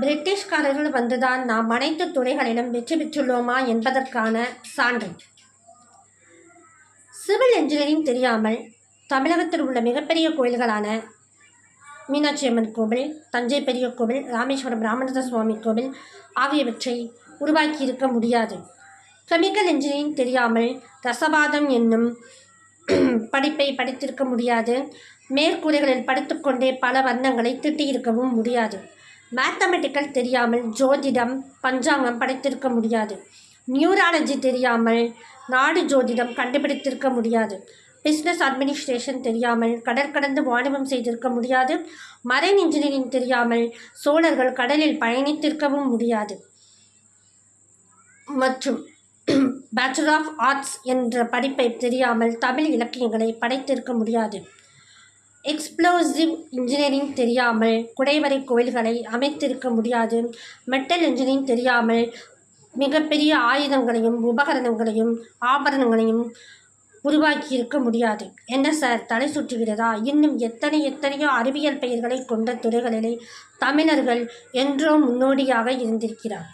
பிரிட்டிஷ்காரர்கள் வந்துதான் நாம் அனைத்து துறைகளிலும் வெற்றி பெற்றுள்ளோமா என்பதற்கான சான்று. சிவில் இன்ஜினியரிங் தெரியாமல் தமிழகத்தில் உள்ள மிகப்பெரிய கோயில்களான மீனாட்சி அம்மன் கோவில் தஞ்சை பெரிய கோவில் ராமேஸ்வரம் ராமநாத சுவாமி கோவில் ஆகியவற்றை உருவாக்கியிருக்க முடியாது. கெமிக்கல் இன்ஜினியரிங் தெரியாமல் ரசவாதம் என்னும் படிப்பை படித்திருக்க முடியாது. மேற்கூரைகளில் படித்துக்கொண்டே பல வர்ணங்களை திட்டியிருக்கவும் முடியாது. மேத்தமெட்டிக்கல் தெரியாமல் ஜோதிடம் பஞ்சாங்கம் படைத்திருக்க முடியாது. நியூராலஜி தெரியாமல் நாடு ஜோதிடம் கண்டுபிடித்திருக்க முடியாது. பிஸ்னஸ் அட்மினிஸ்ட்ரேஷன் தெரியாமல் கடற்கடந்து வாணிபம் செய்திருக்க முடியாது. மரைன் இன்ஜினியரிங் தெரியாமல் சோழர்கள் கடலில் பயணித்திருக்கவும் முடியாது. மற்றும் பேச்சுலர் ஆஃப் ஆர்ட்ஸ் என்ற படிப்பை தெரியாமல் தமிழ் இலக்கியங்களை படைத்திருக்க முடியாது. எக்ஸ்ப்ளோசிவ் இன்ஜினியரிங் தெரியாமல் குடைவரை கோயில்களை அமைத்திருக்க முடியாது. மெட்டல் இன்ஜினியரிங் தெரியாமல் மிகப்பெரிய ஆயுதங்களையும் உபகரணங்களையும் ஆபரணங்களையும் உருவாக்கியிருக்க முடியாது. என்ன சார் தலை சுற்றுகிறதா? இன்னும் எத்தனை எத்தனையோ அறிவியல் பெயர்களை கொண்ட துறைகளிலே தமிழர்கள் என்றோ முன்னோடியாக இருந்திருக்கிறார்.